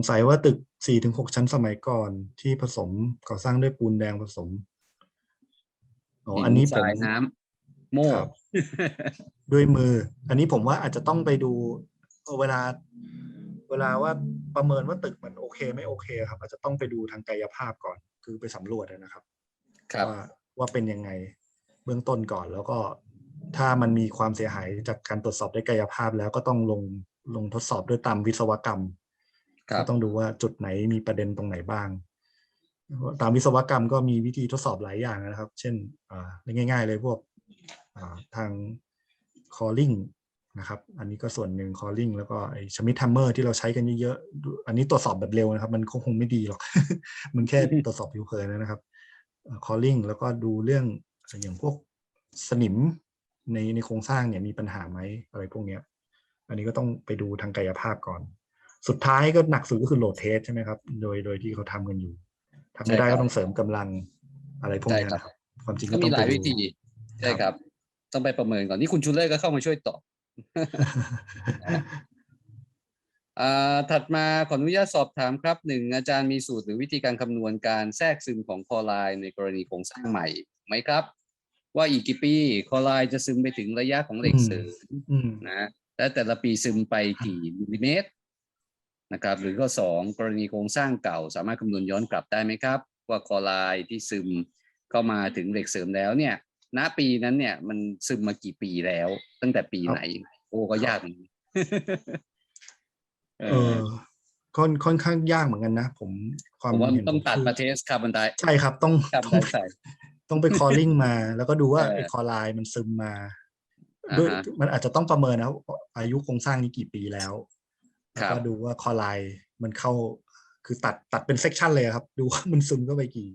งสัยว่าตึกสี่ถึงหกชั้นสมัยก่อนที่ผสมก่อสร้างด้วยปูนแดงผสมอ๋ออันนี้หิผมทรายน้ำโม่ครับด้วยมือ อันนี้ผมว่าอาจจะต้องไปดูเวลา เวลาว่าประเมินว่าตึกมันโอเค ไม่โอเคครับ อาจจะต้องไปดูทางกายภาพก่อน คือไปสำรวจนะครับครับว่าว่าเป็นยังไงเบื้องต้นก่อนแล้วก็ถ้ามันมีความเสียหายจากการตรวจสอบด้วยกายภาพแล้วก็ต้องลงลงทดสอบด้วยตามวิศวกรรมครับ ก็ต้องดูว่าจุดไหนมีประเด็นตรงไหนบ้าง ตามวิศวกรรมก็มีวิธีทดสอบหลายอย่างนะครับ เช่นง่าย ๆ เลยพวกทาง calling นะครับ อันนี้ก็ส่วนหนึ่ง calling แล้วก็ไอ้ชมิดทัมเมอร์ที่เราใช้กันเยอะๆ อันนี้ตรวจสอบแบบเร็วนะครับ มันคงคงไม่ดีหรอก มันแค่ตรวจสอบผิวเผินนะครับ calling แล้วก็ดูเรื่องอย่างพวกสนิมในในโครงสร้างเนี่ยมีปัญหาไหมอะไรพวกเนี้ย อันนี้ก็ต้องไปดูทางกายภาพก่อน สุดท้ายก็หนักสุดก็คือโหลดเทสใช่ไหมครับ โดยโดยที่เขาทำกันอยู่ทำไม่ได้ใช่ครับก็ต้องเสริมกำลังอะไรพวกใช่เนี้ยครับนะครับ ความจริงก็ก็ต้มีองหไปลายดูวิธีใช่ครับ ต้องไปประเมินก่อนนี่คุณชูเล่ก็เข้ามาช่วยตอบอ่าถัดมาขออนุญาตสอบถามครับหนึ่งอาจารย์มีสูตรหรือวิธีการคำนวณการแทรกซึมของคลอไรด์ในกรณีโครงสร้างใหม่ไหมครับ ว่าอีกกี่ปีคลอไรด์จะซึมไปถึงระยะของเหล็กเสริมอืมนะและแต่ละปีซึมไปกี่มิลลิเมตร นะครับหรือข้อสองกรณีโครงสร้างเก่า สามารถคำนวณย้อนกลับได้ไหมครับ ว่าคลอไรด์ที่ซึมเข้ามาถึงเหล็กเสริมแล้วเนี่ยณปีนั้นเนี่ยมันซึมมากี่ปีแล้ว ตั้งแต่ปีไหน โอ้ก็ยากเหมือนกันเอเอออค่อนค่อนข้างยากเหมือนกันนะ ผมความผมว่าเห็นต้องตัดคือมาเทสคาร์บอนไดใช่ครับ ต้องคาร์บต้ออนงไดออกไซด์ต้องไป calling มา แล้วก็ดูว่าเออไอ้คอไลน์มันซึมมาอ่าฮะด้วยมันอาจจะต้องประเมินนะว่าอายุโครงสร้างนี้กี่ปีแล้วค แล้วรับก็ดูว่าคอไลน์มันเข้า คือตัดตัดเป็นเซกชันเลยครับ ดูว่ามันซึมเข้าไปกี่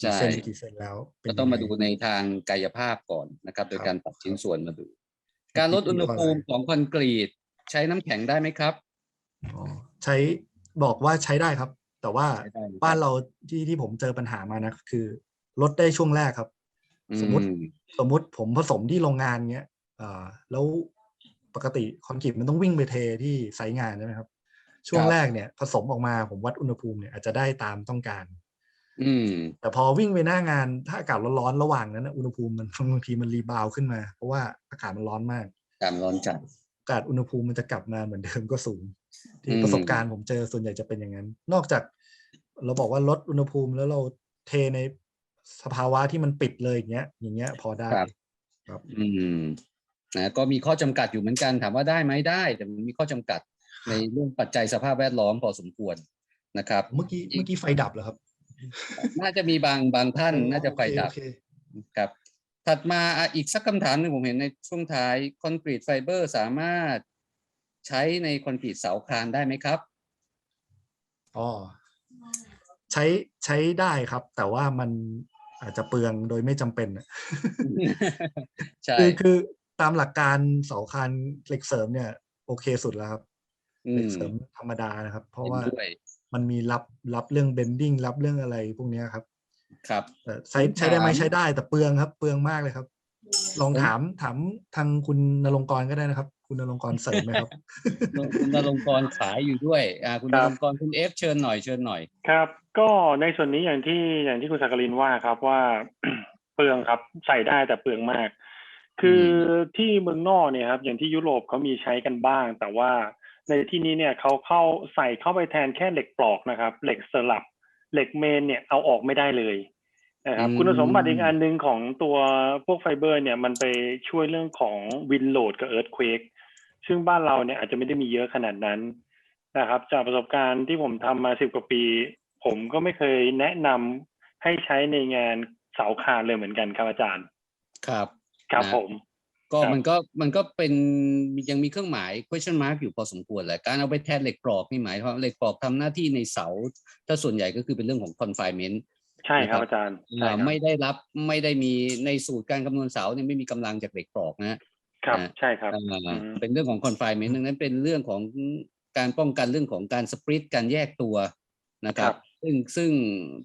กี่ใช่เซนกี่เซนแล้วเป็นก็ต้องมายัดูไในทางกายภาพก่อนนะครับ โดยครับการตัดชิ้นส่วนมาดู การลดอุณหภูมิของคอนกรีต ใช้น้ำแข็งได้ไหมครับอ๋อใช้บอกว่าใช้ได้ครับ แต่ว่าใช้ได้นะครับบ้านเราที่ที่ผมเจอปัญหามานะคือ ลดได้ช่วงแรกครับ สมมติอืสมมุติผมผสมที่โรงงานเงี้ยอ่าแล้ว ปกติคอนกรีตมันต้องวิ่งไปเทที่ไซต์งานใช่ไหมครับ ช่วงแรกเนี่ยผสมออกมาผมวัดอุณหภูมิเนี่ยอาจจะได้ตามต้องการ อืม แต่พอวิ่งไปหน้างานถ้าอากาศร้อนๆระหว่างนั้นนะอุณหภูมิมันบางทีมันรีบาวด์ขึ้นมา เพราะว่าอากาศมันร้อนมากการร้อนจัดโอกาสอุณหภูมิมันจะกลับมาเหมือนเดิมก็สูง ที่อืมประสบการณ์ผมเจอส่วนใหญ่จะเป็นอย่างนั้น นอกจาก เราบอกว่าลดอุณหภูมิแล้วเราเทในสภาวะที่มันปิดเลยอย่างเงี้ย อย่างเงี้ย พอได้ครับครับอืม นะก็มีข้อจำกัดอยู่เหมือนกันถามว่าได้ไหมได้ แต่มันมีข้อจำกัดในเรื่องปัจจัยสภาพแวดล้อมพอสมควรนะครับ เมื่อกี้เมื่อกี้ไฟดับเหรอครับ น่าจะมีบางบางท่านน่าจะไฟดับโอเคโอเคครับ ถัดมาอะอีกสักคำถามหนึ่งผมเห็นในช่วงท้ายคอนกรีตไฟเบอร์สามารถใช้ในคอนกรีตเสาคานได้ไหมครับอ๋อใช้ใช้ได้ครับ แต่ว่ามันอาจจะเปลืองโดยไม่จำเป็นอะใช่ คือคือ ตามหลักการเสาคานเหล็กเสริมเนี่ย โอเคสุดแล้วครับอืเหล็กมเสริมธรรมดานะครับ เพราะเห็นว่าด้วยมันมีรับรับเรื่องเบนดิ้งรับเรื่องอะไรพวกเนี้ยครับ ครับแต่ใช้ผมใช้ได้ไหมถามใช้ได้แต่เปลืองครับ เปลืองมากเลยครับ ลองผมถามถามทางคุณนรงค์กรก็ได้นะครับ คุณนรงค์กรเสริมไหมครับคุณนรงค์กรขายอยู่ด้วยอ่าคุณคนรับรงค์กรคุณเอฟเชิญหน่อยเชิญหน่อยครับ ก็ในส่วนนี้อย่างที่อย่างที่คุณสักกลินว่าครับว่าเปลืองครับใส่ได้แต่เปลืองมาก คือที่เมืองนอกเนี่ยครับอย่างที่ยุโรปเขามีใช้กันบ้าง แต่ว่าในที่นี้เนี่ยเขาเข้าใส่เข้าไปแทนแค่เหล็กปลอกนะครับ เหล็กสลับเหล็กเมนเนี่ยเอาออกไม่ได้เลยนะครับอืมคุณสมบัติอีกอันหนึ่งของตัวพวกไฟเบอร์เนี่ยมันไปช่วยเรื่องของวินโหลดกับเอิร์ธเควกซึ่งบ้านเราเนี่ยอาจจะไม่ได้มีเยอะขนาดนั้นนะครับ จากประสบการณ์ที่ผมทำมาสิบกว่าปี ผมก็ไม่เคยแนะนำให้ใช้ในงานเสาคานเลยเหมือนกันครับอาจารย์ ครับ ครับนะผม ก็ครับมันก็มันก็เป็นยังมีเครื่องหมาย question mark อยู่พอสมควรแหละการเอาไปแทนเหล็กปลอกนี่หมายความว่าเหล็กปลอกทำหน้าที่ในเสา ถ้าส่วนใหญ่ก็คือเป็นเรื่องของ confinement ใช่ครับนะครับอาจารย์ใช่อ่าครับไม่ได้รับไม่ได้มีในสูตรการคำนวณเสาเนี่ยไม่มีกำลังจากเหล็กปลอกนะฮะครับนะใช่ครับอ่าอืมเป็นเรื่องของ confinement ดังนั้นเป็นเรื่องของการป้องกันเรื่องของการสปริตการแยกตัวนะครับ ซึ่งซึ่ง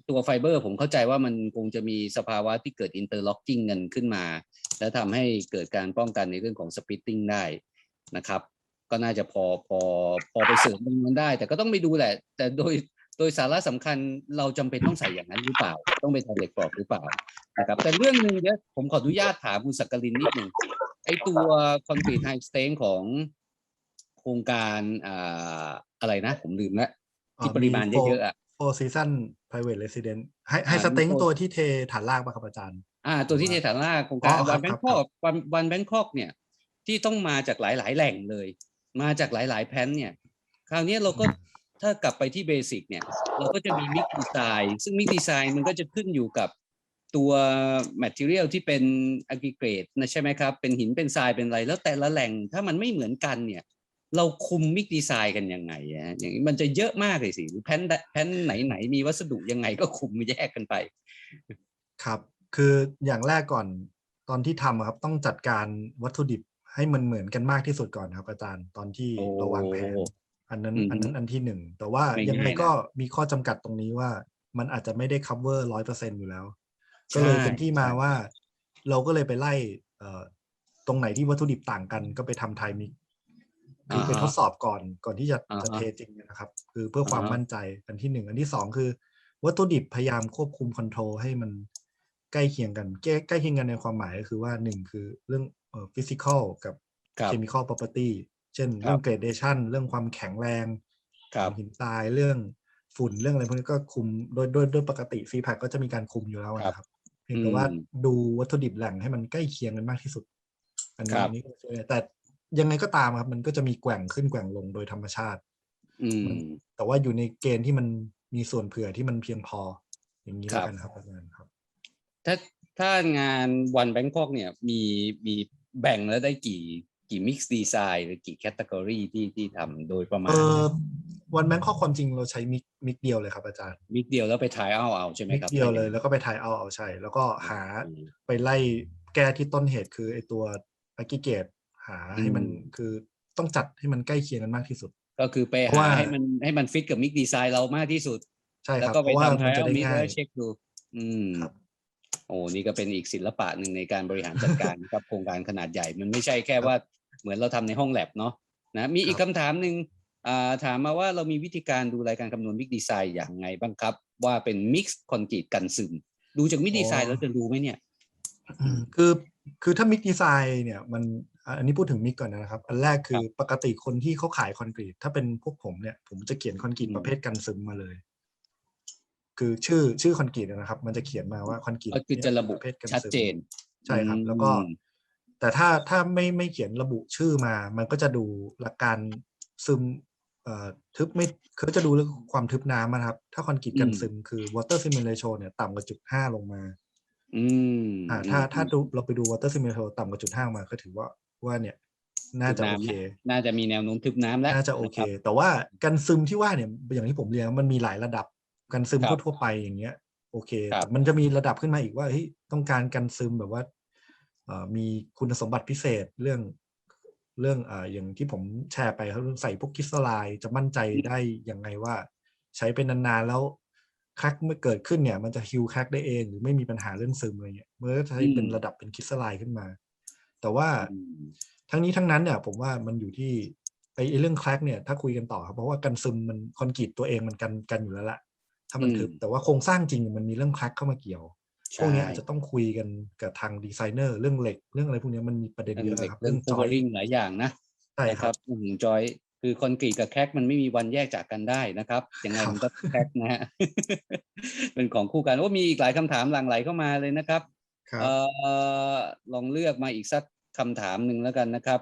ตัวไฟเบอร์ผมเข้าใจว่ามันคงจะมีสภาวะที่เกิด interlocking กันขึ้นมา และทำให้เกิดการป้องกันในเรื่องของ splitting ได้นะครับก็ก็น่าจะพอพอพอไปเสริมตรงนั้นได้ แต่ก็ต้องไปดูแหละ แต่โดยโดยสาระสำคัญเราจำเป็นต้องใส่อย่างนั้นหรือเปล่า ต้องไปทำเหล็กกรอบหรือเปล่านะครับแต่เรื่องหนึ่งเนี่ยผมขออนุญาตถามคุณสักกลินนิดหนึ่งไอตัวคอนกรีตไฮสเตนของโครงการอ่าอะไรนะ ผมลืมแล้วที่ปริมาณเยอะๆอะ โฟซีซัน private resident ให้ให้อ่าสเต็งมี four ตัวที่เทฐานรากป่ะครับอาจารย์ อ่า ตัวที่เทฐานรากโครงการอ๋อครัวับนแบงครับคอกวันวันแบงคอกเนี่ย ที่ต้องมาจากหลาย ๆ แหล่งเลย มาจากหลาย ๆ แพลนเนี่ย คราวนี้เราก็ถ้ากลับไปที่เบสิกเนี่ย เราก็จะมีมิกดีไซน์ซึ่งมิกดีไซน์มันก็จะขึ้นอยู่กับตัว material ที่เป็น aggregate นะใช่ไหมครับ เป็นหินเป็นทรายเป็นอะไร แล้วแต่ละแหล่งถ้ามันไม่เหมือนกันเนี่ย เราคุมมิกดีไซน์กันยังไงอะอย่างนี้มันจะเยอะมากเลยสิหรือแพนแพนไหนๆมีวัสดุยังไงก็คุมแยกกันไป ครับ คืออย่างแรกก่อนตอนที่ทำอะครับต้องจัดการวัตถุดิบให้มันเหมือนกันมากที่สุดก่อนครับ อาจารย์ตอนที่โอ้เราวางแผนอันนั้นอืมอันนั้นอันที่หนึ่งแต่ว่าไม่ยังไงง่ายนะก็มีข้อจำกัดตรงนี้ว่ามันอาจจะไม่ได้ cover ร้อยเปอร์เซ็นอยู่แล้ว ก็เลยเป็นที่มาใช่ว่า เราก็เลยไปไล่เอ่อตรงไหนที่วัตถุดิบต่างกันก็ไปทำไทมิก คือไปอ่าฮะทดสอบก่อนก่อนที่จะอ่าฮะจะเทจริงนะครับ คือเพื่อความอ่าฮะมั่นใจอันที่หนึ่งอันที่สองคือ วัตถุดิบพยายามควบคุมคอนโทรลให้มันใกล้เคียงกันใกล้ใกล้เคียงกันในความหมายก็คือว่าหนึ่งคือเรื่องเอ่อฟิสิกอลกับครับเคมีคอล property เช่นครับเรื่องเกรดเดชันเรื่องความแข็งแรงครับของหินทรายเรื่องฝุ่นเรื่องอะไรพวกนี้ก็คุมโดยโดยโดยปกติฟีแพคก็จะมีการคุมอยู่แล้วนะครับเพียงแต่ว่าอืมดูวัตถุดิบแหล่งให้มันใกล้เคียงกันมากที่สุด อันนี้ครับอันนี้ก็ช่วยแต่ ยังไงก็ตามครับ มันก็จะมีแกว่งขึ้นแกว่งลงโดยธรรมชาติ อืม แต่ว่าอยู่ในเกณฑ์ที่มันมีส่วนเผื่อที่มันเพียงพอ อย่างนี้ครัแล้วบกันครับอาจารย์ครับ ถ้าถ้างานวันแบงคอกเนี่ยมีมีแบ่งแล้วได้กี่กี่มิกซ์ดีไซน์หรือกี่แคตตากรีที่ที่ทำโดยประมาเอณอวันแบงคอกความจริงเราใช้มิกมิกเดียวเลยครับอาจารย์ มิกเดียวแล้วไปทายเอาเอาใช่ไหมมิกครับเดียวเลยแล้วก็ไปถ่ายเอาเอาใช่ แล้วก็หาไปไล่แก้ที่ต้นเหตุคือไอตัวอากิเกต หาให้มันอืมคือต้องจัดให้มันใกล้เคียงกันมากที่สุด ก็คือไปเพราะหาว่าให้มันให้มันฟิตกับมิกดีไซน์เรามากที่สุด ใช่แล้ควรับก็เพไปราะว่าทำมันทายจะเอาได้มิกง่าแล้ยวเช็คดู อืมครับโอ้นี่ก็เป็นอีกศิลปะหนึ่งในการบริหารจัดการครับโครงการขนาดใหญ่มันไม่ใช่แค่ว่าเหมือนเราทำในห้องแลบเนาะนะมีอีกครัคำบถามหนึ่งอ่าถามมาว่าเรามีวิธีการดูรายการคำนวณมิกดีไซน์อย่างไงบ้างครับ ว่าเป็นมิกซ์คอนกรีตกันซึม ดูจากมิกดีไซน์แล้วจะรู้ไหมเนี่ยอืมคือคือถ้ามิกดีไซน์เนี่ยมัน อะอันนี้พูดถึงมิกก่อนนะครับ อันแรกคือปกติคนที่เขาขายคอนกรีต ถ้าเป็นพวกผมเนี่ย ผมจะเขียนคอนกรีตอืมประเภทกันซึมมาเลย คือชื่อชื่อคอนกรีตนะครับ มันจะเขียนมาว่าคอนกรีตก็คือจะระบุประเภทกันชัดซึมเจน ใช่ครับ แล้วก็อืมแต่ถ้าถ้าไม่ไม่เขียนระบุชื่อมา มันก็จะดูหลักการซึมเอ่อทึบไม่คือจะดูเรื่องความทึบน้ำนะครับ ถ้าคอนกรีตกันอืมซึมคือ water simmer ratio เนี่ยต่ำกว่าจุดห้าลงมา อืมอ่า ถ้าถ้าดูเราไปดู water simmer ratio ต่ำกว่าจุดห้ามาก็ถือว่า ว่าเนี่ย น่าจะทึบโอน้ำเค น่าจะมีแนวโน้มทึบน้ำแล้วน่าจะโอเคนะครับแต่ว่ากันซึมที่ว่าเนี่ยอย่างที่ผมเรียนมันมีหลายระดับกันซึมครับทั่วๆไปอย่างเงี้ย โอเคครับแต่มันจะมีระดับขึ้นมาอีกว่าเฮ้ยต้องการกันซึมแบบว่าเอ่อมีคุณสมบัติพิเศษเรื่องเรื่องอ่าอย่างที่ผมแชร์ไปเขาใส่พวกคริสตัลไลน์จะมั่นใจได้ยังไงว่า ใช้เป็นนานๆแล้วแครกเมื่อเกิดขึ้นเนี่ย มันจะฮิวแครกได้เองหรือไม่มีปัญหาเรื่องซึมอะไรเงี้ยมันก็จะใช้เป็นอืมระดับเป็นคริสตัลไลน์ขึ้นมา แต่ว่าอืมทั้งนี้ทั้งนั้นเนี่ยผมว่ามันอยู่ที่ไอ้ไอ้เรื่องแครกเนี่ยถ้าคุยกันต่อครับเพราะว่ากันซึมมันคอนกรีตตัวเองมันกันกันอยู่แล้วละถ้ามันทึบอืมแต่ว่าโครงสร้างจริงมันมีเรื่องแครกเข้ามาเกี่ยวพวกเนี้ยอาจใช่จะต้องคุยกันกับทางดีไซเนอร์เรื่องเหล็กเรื่องอะไรพวกเนี้ยมันมีประเด็นเรื่องเยอะเหล็กครับเรื่องจโคอยริงหลายอย่างนะใช่นะคครัรับบอืมจอยคือคอนกรีตกับแครกมันไม่มีวันแยกจากกันได้นะครับยังไงครับมันก็แครกนะฮะเป็นของคู่กันว่ามีอีกหลายคำถามหลั่งไหลเข้ามาเลยนะครับครับเอ่อลองเลือกมาอีกสัก คำถามหนึ่งแล้วกันนะครับ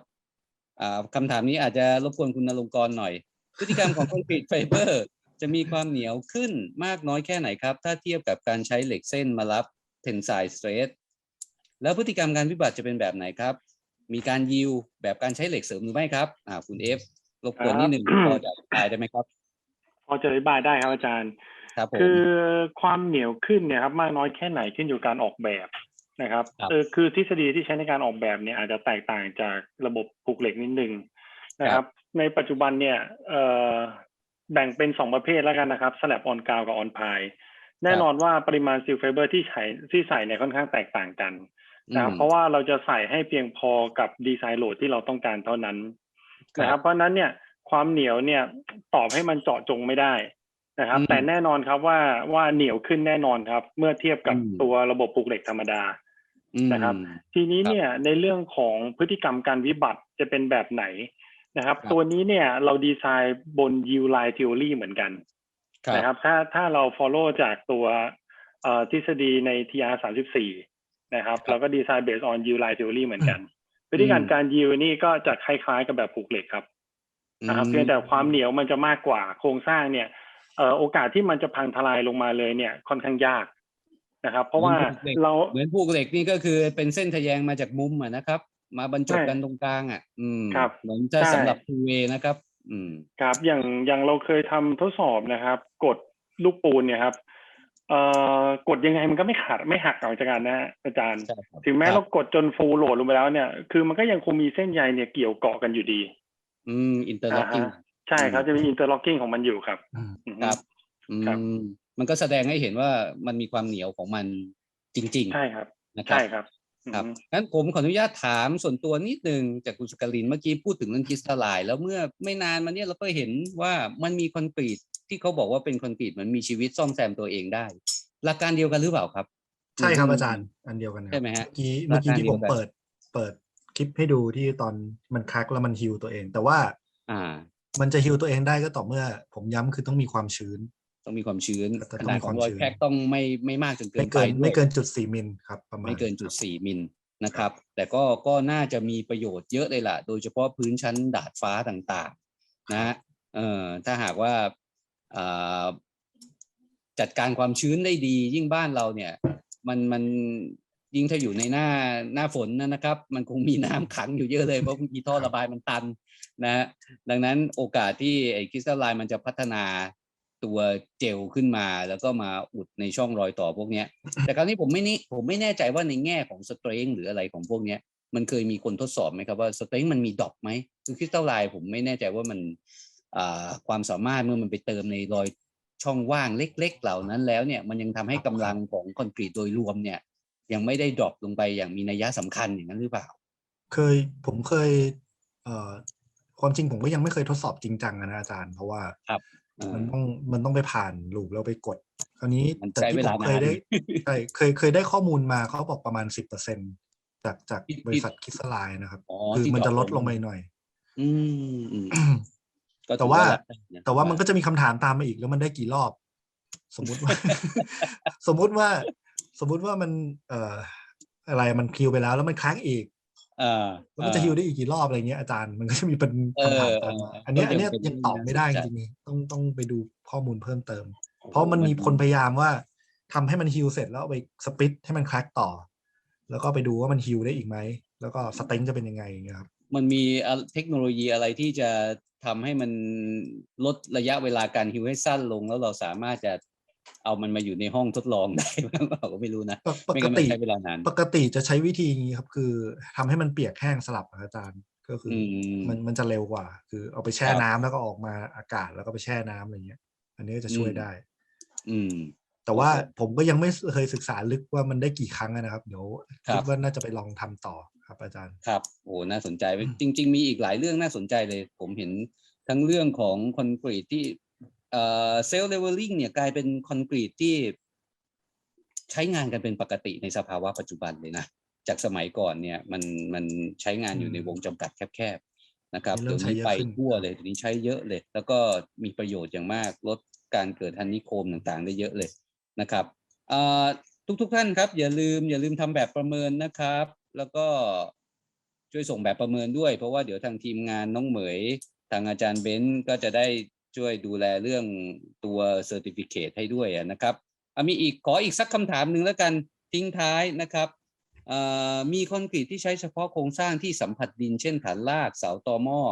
อ่าคำถามนี้อาจจะรบกวนคุณนรงค์กรหน่อย พฤติกรรมของคอนกรีตไฟเบอร์จะมีความเหนียวขึ้นมากน้อยแค่ไหนครับ ถ้าเทียบกับการใช้เหล็กเส้นมารับเทนไซสเตรทแล้วพฤติกรรมการวิบัติจะเป็นแบบไหนครับ มีการยิวแบบการใช้เหล็กเสริมหรือไม่ครับอ่าคุณเอฟรบกวนนิดหนึ่งครับพอจะอธิบายได้ไหมครับ พอจะอธิบายได้ครับอาจารย์ ครับผมคือความเหนียวขึ้นเนี่ยครับ มากน้อยแค่ไหนขึ้นอยู่การออกแบบ นะครับครับเออคือทฤษฎีที่ใช้ในการออกแบบเนี่ยอาจจะแตกต่างจากระบบผูกเหล็กนิดนึงนะครับ ในปัจจุบันเนี่ยเอ่อแบ่งเป็นสองประเภทแล้วกันนะครับสลับออนกาวกับออนพายแน่นอนว่าปริมาณซิลไฟเบอร์ที่ใช้ที่ใส่เนี่ยค่อนข้างแตกต่างกันนะครับอืมเพราะว่าเราจะใส่ให้เพียงพอกับดีไซน์โหลดที่เราต้องการเท่านั้นนะครับเพราะฉะนั้นเนี่ยความเหนียวเนี่ยตอบให้มันเจาะจงไม่ได้ นะครับอืมแต่แน่นอนครับว่าว่าเหนียวขึ้นแน่นอนครับ เมื่อเทียบกับอืมตัวระบบปลูกเหล็กธรรมดาอืมนะครับ ทีนี้เนี่ยในเรื่องของพฤติกรรมการวิบัติจะเป็นแบบไหนนะครับครับตัวนี้เนี่ยเราดีไซน์บน yield line theory เหมือนกันครับนะครับ ถ้าถ้าเรา follow จากตัวเอ่อทฤษฎีใน TR 34นะครับครับ เราก็ดีไซน์ based on yield line theory เหมือนกัน พฤติการการ yield นี่ก็จะคล้ายๆกับแบบปลูกเหล็กครับนะครับเพียงแต่ความเหนียวมันจะมากกว่าโครงสร้างเนี่ยเอ่อ โอกาสที่มันจะพังทลายลงมาเลยเนี่ยค่อนข้างยากนะครับ เพราะว่าเราเหมือนพวกเหล็กนี่ก็คือเป็นเส้นทะแยงมาจากมุมอะนะครับ มาบรรจบใช่กันตรงกลางอะ อืมครับเหมือนจะใช่สำหรับทูเวนะครับ อืมครับอย่างอย่างเราเคยทำทดสอบนะครับ กดลูกปูนเนี่ยครับเอ่อกดยังไงมันก็ไม่ขาดไม่หักออกจากกันนะฮะอาจารย์ใช่ครับถึงแม้ครับเรากดจนฟูลโหลดลงไปแล้วเนี่ย คือมันก็ยังคงมีเส้นใยเนี่ยเกี่ยวเกาะกันอยู่ดี อืมอินเตอร์ล็อกกิ้งอ่าฮะใช่ครับจะมีอินเตอร์ล็อกกิ้งของมันอยู่ครับอืมอือฮึครับอืครับมมันก็แสดงให้เห็นว่ามันมีความเหนียวของมันจริงใช่ครับๆนะครัใช่บครับครับอือฮึงั้นผมขออนุญาตถามส่วนตัวนิดนึงจากคุณสกลินเมื่อกี้พูดถึงเรื่องคริสตัลไลน์แล้วเมื่อไม่นานมาเนี้ยเราก็เห็นว่ามันมีคอนกรีตที่เขาบอกว่าเป็นคอนกรีตมันมีชีวิตซ่อมแซมตัวเองได้ หลักการเดียวกันหรือเปล่าครับ ใช่ครับอาจารย์อันเดียวกันครับใช่ไหมฮะเมื่อกี้เมื่อกี้ที่ผมหลักการเดียวกันเปิดเปิดคลิปให้ดูที่ตอนมันคลักแล้วมันฮิวตัวเอง แต่ว่าอ่า มันจะฮิวตัวเองได้ก็ต่อเมื่อ ผมย้ำคือต้องมีความชื้น ต้องมีความชื้นแต่ขต้องนาดมีขคอวางมรอยชื้นแครกต้องไม่ไม่มากจนเกิไม่นไปเกินด้วยไม่เกินจุดสี่มิลครับประมาณไม่เกินจุดสี่มิลนะครับ แต่ก็ก็น่าจะมีประโยชน์เยอะเลยล่ะ โดยเฉพาะพื้นชั้นดาดฟ้าต่างๆ นะฮะเอ่อถ้าหากว่าอ่าจัดการความชื้นได้ดี ยิ่งบ้านเราเนี่ย มันมันยิ่งถ้าอยู่ในหน้าหน้าฝนนะนะครับ มันคงมีน้ำขังอยู่เยอะเลยเพราะบางทีท่อระบายมันตัน นะฮะดังนั้นโอกาสที่ไอ้คริสตัลไลน์มันจะพัฒนาตัวเจลขึ้นมาแล้วก็มาอุดในช่องรอยต่อพวกเนี้ยแต่คราวนี้ผมไม่นี่ผมไม่แน่ใจว่าในแง่ของสเตรนหรืออะไรของพวกเนี้ยมันเคยมีคนทดสอบไหมครับว่าสเตรนมันมีดรอปไหมคือคริสตัลไลน์ผมไม่แน่ใจว่ามันความสามารถเมื่อมันไปเติมในรอยช่องว่างเล็ก ๆ เหล่านั้นแล้วเนี่ยมันยังทำให้กำลังของคอนกรีตโดยรวมเนี่ย ยังไม่ได้ดรอปลงไปอย่างมีนัยสำคัญอย่างนั้นหรือเปล่า เคยผมเคยเความจริงผมก็ยังไม่เคยทดสอบจริงจังอะนะอาจารย์ เพราะว่าครับเออมันต้องมันต้องไปผ่านลูปแล้วไปกด คราวนี้มันแต่ใช้ที่เวผลามเคยนานได้ใช่เคยเคยได้ข้อมูลมาเขาบอกประมาณสิบเปอร์เซ็นจากจากที่บริษัทคิสไลน์นะครับอ๋อคือที่มันจะดรอปลดลลงงไปหน่อย อืมอืมก็แต่ถือว่ารับได้ะแต่ว่ามันก็จะมีคำถามตามมาอีกแล้วมันได้กี่รอบ สมมุติว่า สมมุติว่า สมมุติว่ามัน เอ่ออะไรมันคิวไปแล้วแล้วมันค้างอีกเออ แล้วมันจะฮิวได้อีกกี่รอบอะไรเงี้ยอาจารย์มันก็จะมีเป็นเออคำถามตามมาเอออันเนี้ยก็อันยังเนี้ยเป็นยังตอบไม่ได้เรื่จองที่น่าสนใจริงๆต้องต้องไปดูข้อมูลเพิ่มเติมโอ้โหเพราะมันมีมันคนพยายามว่าทำให้มันฮิวเสร็จแล้วเอาไปสปิตให้มันคลักต่อ แล้วก็ไปดูว่ามันฮิวได้อีกไหมแล้วก็สเต็งจะเป็นยังไงอย่างเงี้ยครับมันมีอะเทคโนโลยีอะไรที่จะทำให้มันลดระยะเวลาการฮิวให้สั้นลงแล้วเราสามารถจะ เอามันมาอยู่ในห้องทดลองได้บ้างเปล่าก็ไม่รู้นะปกปไม่กงั้นมัตินใช้เวลานานปกติจะใช้วิธีนี้ครับ คือทำให้มันเปียกแห้งสลับอะอาจารย์ก็คืออือมมันมันจะเร็วกว่า คือเอาไปแช่ครับน้ำแล้วก็ออกมาอากาศแล้วก็ไปแช่น้ำอะไรเงี้ย อันนี้ก็จะช่วยอืมได้ อืม แต่ว่าโอ้โหผมก็ยังไม่เคยศึกษาลึกว่ามันได้กี่ครั้งอะนะครับเดี๋ยวครัคิบดว่าน่าจะไปลองทำต่อครับ อาจารย์ครับโอ้น่าสนใจอืมจริง ๆ มีอีกหลายเรื่องน่าสนใจเลย ผมเห็นทั้งเรื่องของคอนกรีตที่ เอ่อเซลล์เลเวลลิ่งเนี่ยกลายเป็นคอนกรีตที่ใช้งานกันเป็นปกติในสภาวะปัจจุบันเลยนะจากสมัยก่อนเนี่ยมันมันใช้งานอยู่ในวงจำกัดแคบๆนะครับเริ่เดี๋ยมวใช้นี้เยอะไปขึ้นทั่วเลยเดี๋ยวนี้ใช้เยอะเลย แล้วก็มีประโยชน์อย่างมากลดการเกิดฮันนิโคมต่างๆ ได้เยอะเลยนะครับเอ่อทุกๆท่านครับ อย่าลืมอย่าลืมทำแบบประเมินนะครับ แล้วก็ช่วยส่งแบบประเมินด้วย เพราะว่าเดี๋ยวทางทีมงานน้องเหมยทางอาจารย์เบนซ์ก็จะได้ ช่วยดูแลเรื่องตัวเซอร์ติฟิเคให้ด้วยอะนะครับอะมีอีกขออีกสักคำถามหนึ่งแล้วกันทิ้งท้ายนะครับเอ่อมีคอนกรีตที่ใช้เฉพาะโครงสร้างที่สัมผัสดินเช่นฐานรากเสาตอหม้อ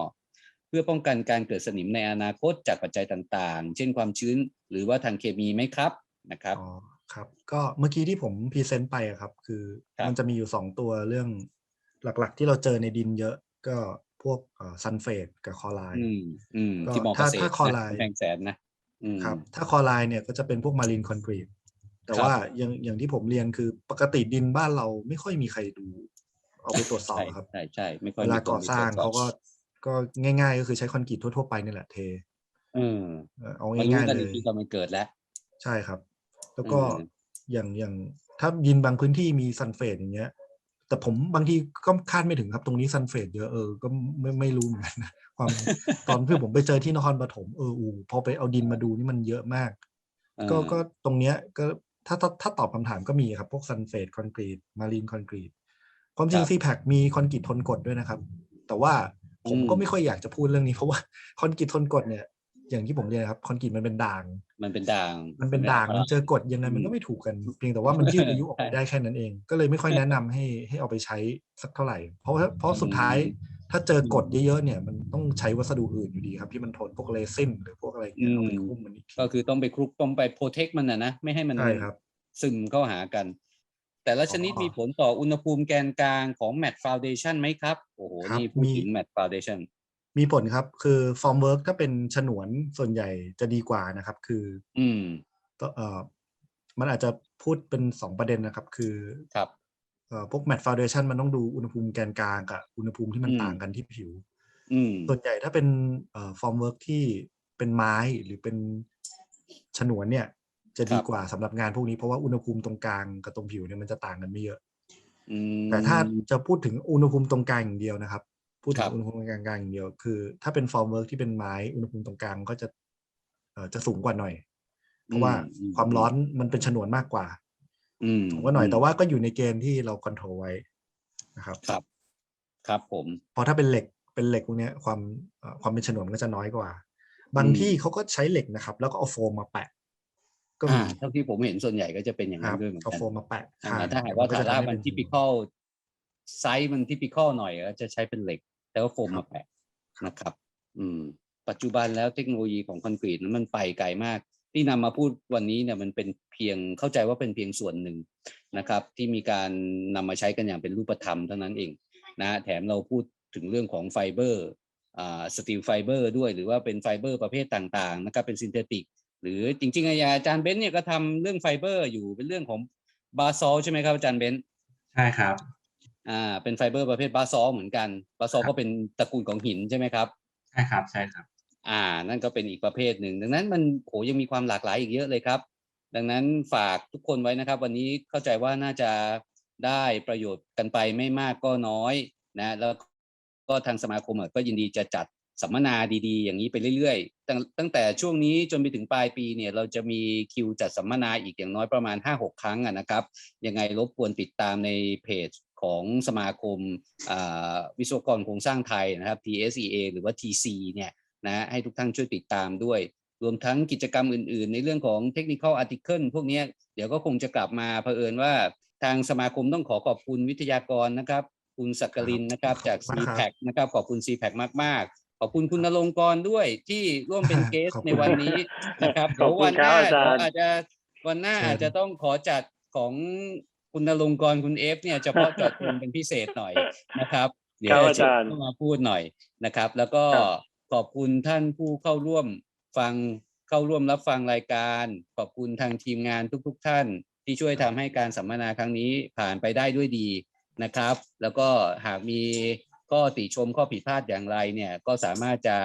เพื่อป้องกันการเกิดสนิมในอนาคตจากปัจจัยต่างๆ เช่นความชื้นหรือว่าทางเคมีไหมครับนะครับอ๋อครับ ก็เมื่อกี้ที่ผมพรีเซนต์ไปอะครับ คือครับมันจะมีอยู่สองตัวเรื่องหลักๆ ที่เราเจอในดินเยอะก็ พวกซันเฟดกับคอไลน์อืมอืมก็ที่มอเกถ้าษตรถ้าคอไลน์นะกำแพงแสนนะอืมครับ ถ้าคอไลน์เนี่ยก็จะเป็นพวกมารีนคอนกรีตแต่ครับว่าอย่างอย่างที่ผมเรียนคือปกติดินบ้านเราไม่ค่อยมีใครดู เอาไปตรวจสอบใช่ครับใช่ใช่ไม่ค่อยเวลามีคนก่อสร้างไปตวจเขาก็ก็ง่าย ๆ ก็คือใช้คอนกรีตทั่วๆไปนี่แหละเทเออเอ่อเอามันรู้ง่ายกันๆเลจยริงๆตอนมันเกิดแล้ว ใช่ครับ แล้วก็อืมอย่างอย่างถ้ายินบางพื้นที่มีซันเฟดอย่างเงี้ย แต่ผมบางทีก็คาดไม่ถึงครับตรงนี้ซันเฟดเยอะเออก็ไม่ไม่รู้เหมือนกันนะความตอนที่ผมไปเจอที่นครปฐมเอออูพอไปเอาดินมาดูนี่มันเยอะมาก ก็เออก็ตรงเนี้ยก็ถ้าถ้าถ้าตอบคำถามก็มีครับ พวกซันเฟดคอนกรีตมารีนคอนกรีตความจริงซีแพคมีคอนกรีตทนกดด้วยนะครับ แต่ว่าผมก็ไม่ค่อยอยากจะพูดเรื่องนี้เพราะว่าคอนกรีตทนกดเนี่ย อย่างที่ผมเรียนครับคอนกรีตมันเป็นด่าง มันเป็นด่าง มันเป็นด่างมันเจอกฎยังไงมันก็ไม่ถูกกัน เพียงแต่ว่ามันยืดอายุออกไปได้แค่นั้นเอง ก็เลยไม่ค่อยแนะนำให้ให้เอาไปใช้สักเท่าไหร่ เพราะว่าเพราะสุดท้ายถ้าเจอกฎเยอะๆเนี่ยมันต้องใช้วัสดุอื่นอยู่ดีครับ ที่มันทนพวกเรซินหรือพวกอะไรอย่างเงี้ยเอาไปคุ้มมันอีกทีก็คือต้องไปคลุกต้องไปโปรเทคมันนะนะไม่ให้มันใช่ครับซึมเข้าหากัน แต่ละชนิดอ๋อมีผลต่ออุณหภูมิแกนกลางของแมทฟาวเดชันไหมครับโอ้โหครับนี่พูดมีถึงแมทฟาวเดชัน มีผลครับ คือฟอร์มเวิร์กถ้าเป็นฉนวนส่วนใหญ่จะดีกว่านะครับ คือ อืมก็เอ่อมันอาจจะพูดเป็นสองประเด็นนะครับ คือครับเอ่อพวกแมทฟาวเดชันมันต้องดูอุณหภูมิแกนกลางกับอุณหภูมิที่มันอืมต่างกันที่ผิวอืมส่วนใหญ่ถ้าเป็นฟอร์มเวิร์กที่เป็นไม้หรือเป็นฉนวนเนี่ย จะดีครับกว่าสำหรับงานพวกนี้เพราะว่าอุณหภูมิตรงกลางกับตรงผิวเนี่ยมันจะต่างกันไม่เยอะอืมแต่ถ้าจะพูดถึงอุณหภูมิตรงกลางอย่างเดียวนะครับ พูดถึครังบอุณหภูมิกลางๆอย่างเดียวคือ ถ้าเป็นฟอร์มเวิร์กที่เป็นไม้อุณหภูมิตรงกลางก็จะเอ่อจะสูงกว่าหน่อย เพราะว่าความร้อนมันเป็นฉนวนมากกว่าอืมสูงกว่าหน่อยแต่ว่าก็อยู่ในเกณฑ์ที่เราคอนโทรลไว้นะครับ ครับ ครับผมเพราะถ้าเป็นเหล็กเป็นเหล็กพวกเนี้ยความเอ่อความเป็นฉนวนมันก็จะน้อยกว่า บางอืมที่เขาก็ใช้เหล็กนะครับ แล้วก็เอาโฟมมาแปะก็มีอ่าเท่าที่ผมเห็นส่วนใหญ่ก็จะเป็นอย่างคนั้รันบด้วยเหมือนเอากันโฟมมาแปะอ่าข้งถ้าหากว่าก็ฐาจะนะทำให้มันเป็ทิปิคอลไซส์มันทิปิคอลหน่อยก็จะใช้เป็นเหล็ก แล้วก็โฟมมาแปะนะครับ อืม ปัจจุบันแล้วเทคโนโลยีของคอนกรีตนั้นมันไปไกลมาก ที่นำมาพูดวันนี้เนี่ยมันเป็นเพียงเข้าใจว่าเป็นเพียงส่วนหนึ่งนะครับ ที่มีการนำมาใช้กันอย่างเป็นรูปธรรมเท่านั้นเองนะแถมเราพูดถึงเรื่องของไฟเบอร์อ่าสตีลไฟเบอร์ด้วยหรือว่าเป็นไฟเบอร์ประเภทต่างๆนะครับเป็นซินเทติก หรือจริงๆอาจารย์เบนซ์เนี่ยก็ทำเรื่องไฟเบอร์อยู่เป็นเรื่องของบาซอลใช่ไหมครับอาจารย์เบนซ์ใช่ครับ อ่าเป็นไฟเบอร์ประเภทบาซอลเหมือนกันบาซอลครับก็เป็นตระกูลของหินใช่ไหมครับใช่ครับใช่ครับ อ่า นั่นก็เป็นอีกประเภทหนึ่ง ดังนั้นมันโหยังมีความหลากหลายอีกเยอะเลยครับ ดังนั้นฝากทุกคนไว้นะครับ วันนี้เข้าใจว่าน่าจะได้ประโยชน์กันไปไม่มากก็น้อยนะแล้วก็ทางสมาคมอะก็ยินดีจะจัดสัมมนาดีๆ อย่างนี้ไปเรื่อยๆ ตั้งตั้งแต่ช่วงนี้จนไปถึงปลายปีเนี่ยเราจะมีคิวจัดสัมมนาอีกอย่างน้อยประมาณ 5-6 ครั้งอะนะครับ ยังไงรบกวนติดตามในเพจ ของสมาคมอ่าวิศวกรโครงสร้างไทยนะครับ TSEA หรือว่า TC เนี่ยนะให้ทุกท่านช่วยติดตามด้วย รวมทั้งกิจกรรมอื่นๆ ในเรื่องของ technical article พวกเนี้ยเดี๋ยวก็คงจะกลับมาเผอิญว่าทางสมาคมต้องขอขอบคุณวิทยากรนะครับ คุณสักกลินนะครับจากขอบคุณ c มาก p ครับ a c นะครับขอบคุณ c p a c มากๆขอบคุณคุณนรงค์กรด้วยที่ร่วมเป็นเกสขอบคุณในวันนี้นะครับขอบคุณเดี๋ยววันหน้าครับอาจารย์เดี๋ยวอาจจะวันหน้าเชิญอาจจะต้องขอจัดของ คุณนรงค์กรคุณเอฟเนี่ยเฉพาะเจาะจงเป็นพิเศษหน่อยนะครับ เดี๋ยวครับจะอาจารย์เข้ามาพูดหน่อยนะครับ แล้วก็ครับขอบคุณท่านผู้เข้าร่วมฟังเข้าร่วมรับฟังรายการ ขอบคุณทางทีมงานทุก ๆ ท่าน ที่ช่วยทำให้การสัมมนาครั้งนี้ผ่านไปได้ด้วยดีนะครับ แล้วก็หากมีข้อติชมข้อผิดพลาดอย่างไรเนี่ยก็สามารถจะ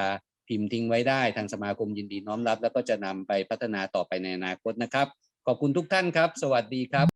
พิมพ์ทิ้งไว้ได้ทางสมาคมยินดีน้อมรับ แล้วก็จะนำไปพัฒนาต่อไปในอนาคตนะครับ ขอบคุณทุกท่านครับ สวัสดีครับ